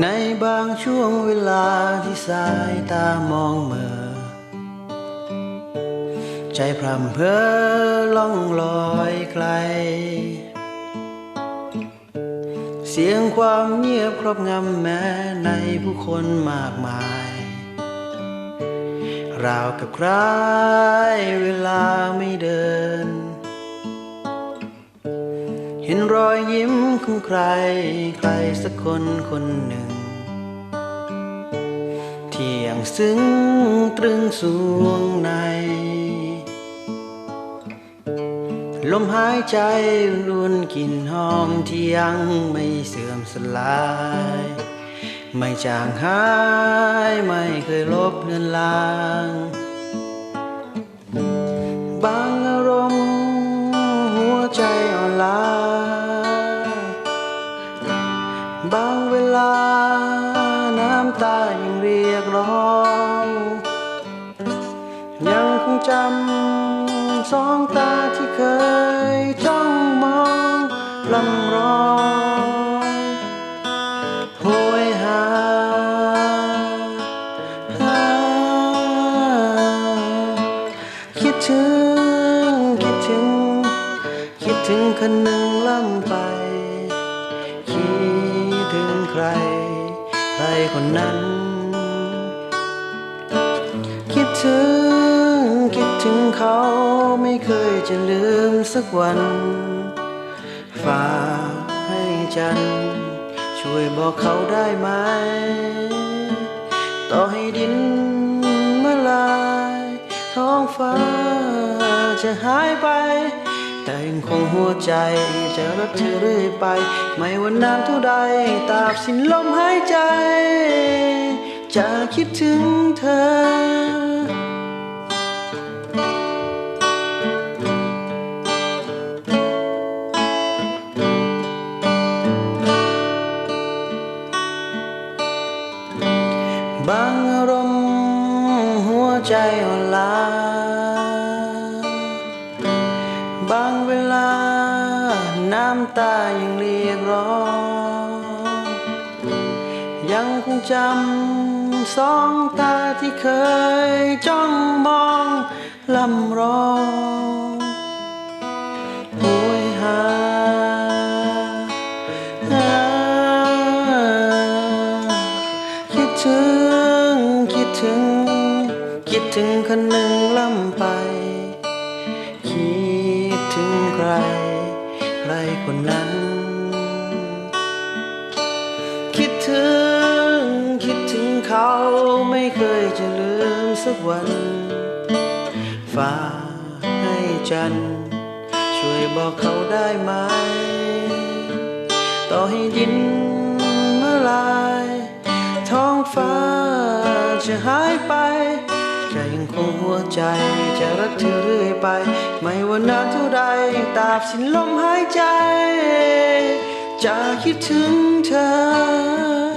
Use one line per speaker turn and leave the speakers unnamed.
ในบางช่วงเวลาที่สายตามองเมื่อ ใจพรำเพอล่องลอยไกล เสียงความเงียบครอบงำแม้ในผู้คนมากมาย ราวกับใครเวลาไม่เดิน ห็นรอยยิ้มของใคร ใครสักคนคนหนึ่ง ที่ยังซึ้งตรึงสวงใน ลมหายใจรุนกลิ่นหอมที่ยังไม่เสื่อมสลาย ไม่จางหาย ไม่เคยลบเลือนลาง บางเวลา น้ำตายังเรียกร้อง ยังคงจำสองตาที่เคยจ้องมองลำร้องโหยหาคิดถึง คิดถึง คิดถึงคนหนึ่งล่ำไปคิด ใคร ใครคนนั้น คิดถึง คิดถึงเขาไม่เคยจะลืมสักวัน ฝากให้จัน ช่วยบอกเขาได้ไหม ต่อให้ดินเมื่อลาย ท้องฟ้าจะหายไป แต่ยังคงหัวใจจะรักเธอเรื่อยไป ไม่ว่านานเท่าใดตราบสิ้นลมหายใจ จะคิดถึงเธอบางอารมณ์หัวใจอ่อนล้า ลา น้ำตายังเรียกร้อง ยังคงจำสองตาที่เคยจ้องมองลำร้องโหยหาคิดถึง คิดถึง คิดถึงคนหนึ่งล่ำไป ถึงใคร ใครคนนั้น คิดถึง คิดถึงเขาไม่เคยจะลืมสักวันฝากให้จัน ช่วยบอกเขาได้ไหม ต่อให้ดินเมื่อลาย ท้องฟ้าจะหายไปใจยังคงหัวใจจะรักเธอเรื่อยไป ไม่ว่านานเท่าใดตราบสิ้นลมหายใจ จะคิดถึงเธอ